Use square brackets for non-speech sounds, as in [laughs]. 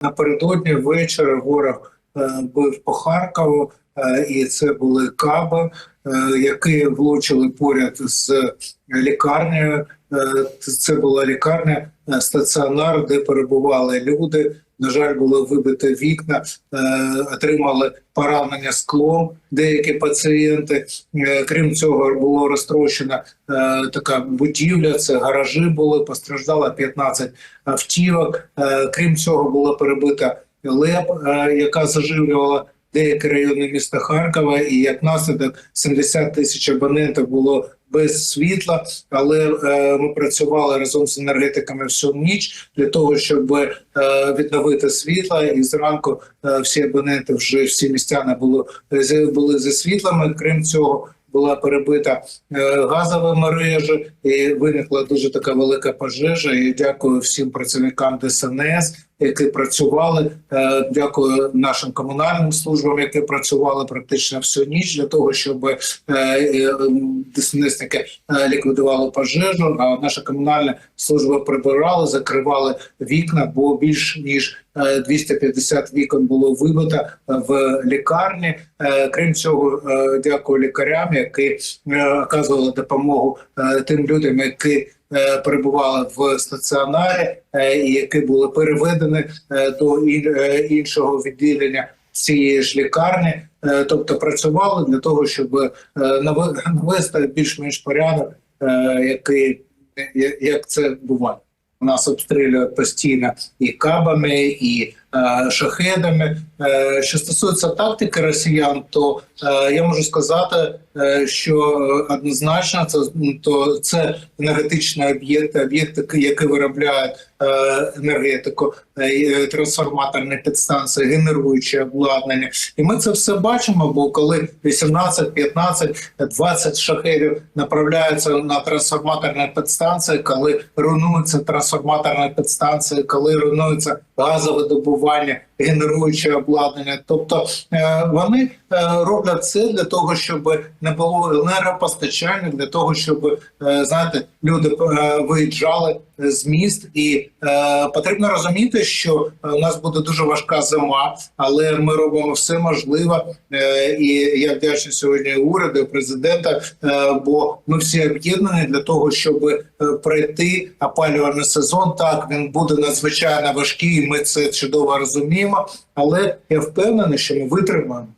напередодні ввечері ворог е, бив по Харкову, е, і це були каби, е, які влучили поряд з лікарнею. Це була лікарня, стаціонар, де перебували люди. На жаль, було вибито вікна, е, отримали поранення склом деякі пацієнти. Е, Крім цього, було розтрощена е, така будівля. Це гаражі були. Постраждало 15 автівок. Крім цього, була перебита ЛЕП, яка заживлювала деякі райони міста Харкова, і як наслідок 70 тисяч абонентів було без світла. Але е, ми працювали разом з енергетиками всю ніч для того, щоб е, відновити світло. І зранку е, всі абоненти вже всі містяни були, з- були зі світлами. Крім цього. Була перебита е, газова мережа, і виникла дуже така велика пожежа. І дякую всім працівникам ДСНС, які працювали. Е, Дякую нашим комунальним службам, які працювали практично всю ніч для того, щоб е, е, ДСНСники е, ліквідували пожежу. А наша комунальна служба прибирала, закривали вікна, бо більш ніж е, 250 вікон було вибито в лікарні. Крім цього, дякую лікарям, які оказували допомогу тим людям, які перебували в стаціонарі, е, які були переведені е, до е, іншого відділення цієї ж лікарні. Е, Тобто працювали для того, щоб е, [laughs] навести більш-менш порядок, е, який як це буває. У нас обстрілюють постійно і кабами, і е, шахедами. Е, що стосується тактики росіян, то е, я можу сказати, е, що е, однозначно це то це енергетичні об'єкти, об'єкти, які виробляють е, енергетику, е, трансформаторні підстанції, генеруючі обладнання. І ми це все бачимо. Бо коли 18, 15, 20 шахедів направляються на трансформаторні підстанції, коли руйнуються трансформаторні підстанції, коли руйнується газове добування, Vânia. Генеруюче обладнання. Тобто е, вони е, роблять це для того, щоб не було енергопостачання, для того, щоб е, знаєте, люди виїжджали з міст, і потрібно розуміти, що у нас буде дуже важка зима, але ми робимо все можливе. І я вдячний сьогодні уряду, президента, бо ми всі об'єднані для того, щоб пройти опалювальний сезон. Так він буде надзвичайно важкий. Ми це чудово розуміємо, але я впевнений, що ми витримаємо.